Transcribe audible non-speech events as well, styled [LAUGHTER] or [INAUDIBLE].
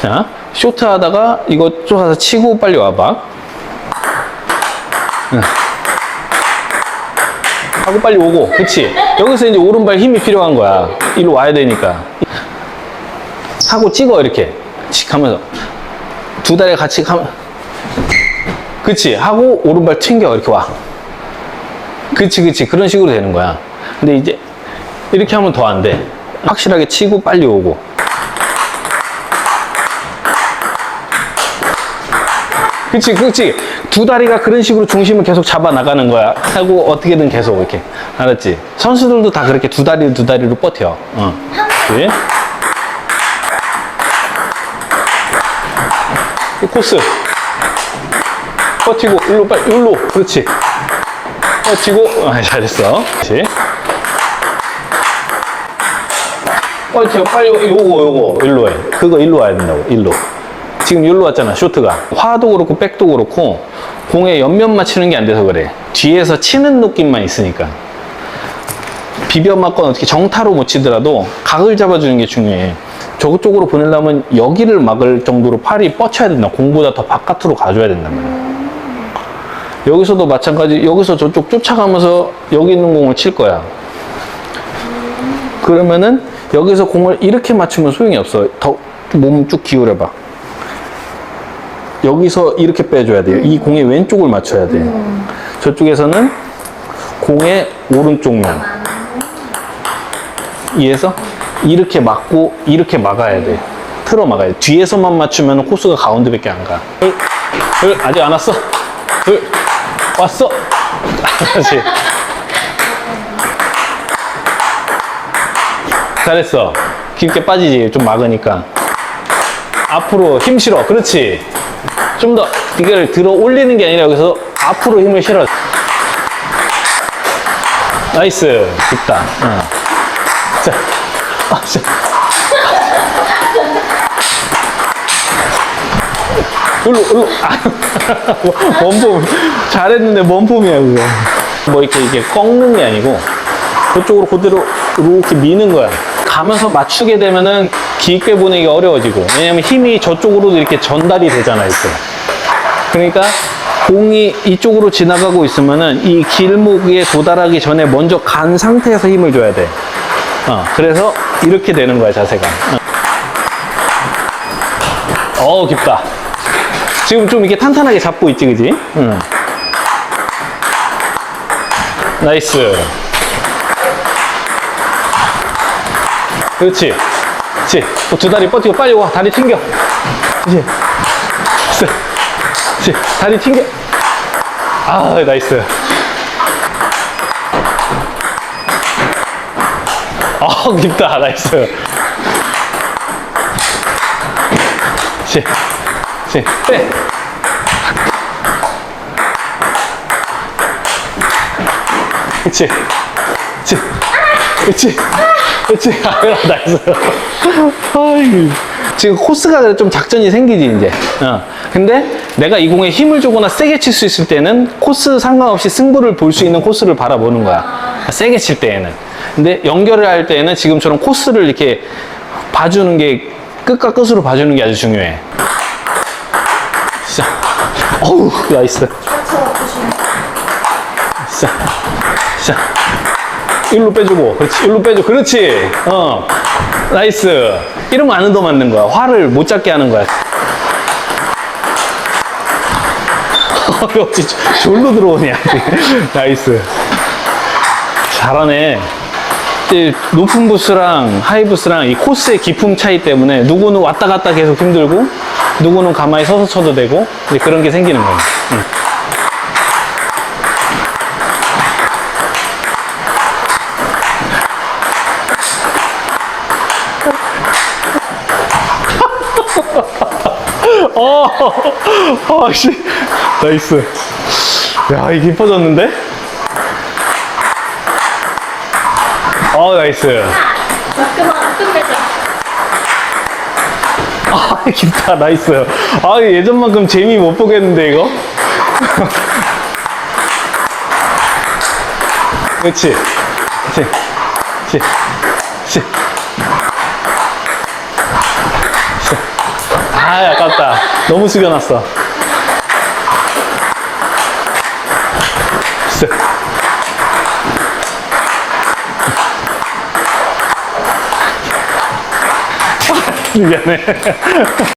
자, 쇼트 하다가 이거 쫓아서 치고 빨리 와봐. 응. 하고 빨리 오고. 그치? 여기서 이제 오른발 힘이 필요한 거야. 이리로 와야 되니까. 하고 찍어, 이렇게. 칙 하면서. 두 다리 같이 가면. 그치? 하고 오른발 튕겨, 이렇게 와. 그치, 그치. 그런 식으로 되는 거야. 근데 이제 이렇게 하면 더 안 돼. 확실하게 치고 빨리 오고. 그치, 그치. 두 다리가 그런 식으로 중심을 계속 잡아 나가는 거야. 하고 어떻게든 계속 이렇게. 알았지? 선수들도 다 그렇게 두 다리, 두 다리로 버텨. 어. 그치? 이 코스. 버티고, 일로, 빨리, 일로. 그렇지. 버티고, 아, 잘했어. 그렇지. 버텨, 빨리, 요거, 요거, 일로 해. 그거 일로 와야 된다고, 일로. 지금 일로 왔잖아, 쇼트가. 화도 그렇고, 백도 그렇고, 공에 옆면 맞추는 게 안 돼서 그래. 뒤에서 치는 느낌만 있으니까. 비벼 맞거나 어떻게 정타로 못 치더라도 각을 잡아주는 게 중요해. 저쪽으로 보내려면 여기를 막을 정도로 팔이 뻗쳐야 된다. 공보다 더 바깥으로 가줘야 된단 말이야. 여기서도 마찬가지, 여기서 저쪽 쫓아가면서 여기 있는 공을 칠 거야. 그러면은 여기서 공을 이렇게 맞추면 소용이 없어. 더 몸 쭉 기울여봐. 여기서 이렇게 빼줘야 돼요. 이 공의 왼쪽을 맞춰야 돼. 저쪽에서는 공의 오른쪽면. 이에서 이렇게 막고 이렇게 막아야 돼. 틀어 막아야 돼. 뒤에서만 맞추면 코스가 가운데밖에 안 가. 둘, 둘, 아직 안 왔어. 둘, 왔어. [LAUGHS] 다시. 잘했어. 깊게 빠지지. 좀 막으니까. 앞으로 힘 실어. 그렇지. 좀 더 이걸 들어 올리는 게 아니라 여기서 앞으로 힘을 실어. 나이스. 깊다. 응. 자. 아, 자. 일로, 일로. 아, [LAUGHS] 원폼. 잘했는데 원폼이야, 그거. 뭐 이렇게, 이게 꺾는 게 아니고, 그쪽으로 그대로 이렇게 미는 거야. 가면서 맞추게 되면은 깊게 보내기가 어려워지고, 왜냐면 힘이 저쪽으로도 이렇게 전달이 되잖아, 이렇게. 그러니까 공이 이쪽으로 지나가고 있으면은 이 길목에 도달하기 전에 먼저 간 상태에서 힘을 줘야 돼. 어, 그래서 이렇게 되는 거야, 자세가. 어, 어 깊다. 지금 좀 이렇게 탄탄하게 잡고 있지, 그지? 응. 나이스. 그렇지. 그렇지. 또두 다리 뻗치고 빨리 와. 다리 튕겨. 그렇지. 그렇지. 다리 튕겨. 아, 나이스. 아, 깊다. 나이스. 그렇지. 그렇지. 빼. 그렇지. 그렇지. 그렇지. 그렇지. 아, 나이스. 아이. 지금 코스가 좀 작전이 생기지, 이제. 어. 근데 내가 이 공에 힘을 주거나 세게 칠 수 있을 때는 코스 상관없이 승부를 볼 수 있는 코스를 바라보는 거야. 세게 칠 때에는. 근데 연결을 할 때에는 지금처럼 코스를 이렇게 봐주는 게 끝과 끝으로 봐주는 게 아주 중요해. 자. 어우, 나이스. 자. 자. 일로 빼주고, 그렇지. 일로 빼줘. 그렇지. 어. 나이스. 이러면 안 얻어 맞는 거야. 화를 못 잡게 하는 거야. [LAUGHS] 어찌 졸로 들어오냐. [LAUGHS] 나이스. 잘하네. 이 높은 부스랑 하이 부스랑 이 코스의 깊음 차이 때문에 누구는 왔다 갔다 계속 힘들고 누구는 가만히 서서 쳐도 되고 이제 그런 게 생기는 거예요. 응. [LAUGHS] 어, 아, 씨. 나이스. 야, 이게 깊어졌는데? 어, 나이스. 그만 끝내자. 아, 깊다. 나이스. 아, 예전만큼 재미 못 보겠는데, 이거? [LAUGHS] 그렇지. 그렇지. 그렇지. 그렇지. 아, 아깝다. 너무 숙여놨어. 미안해.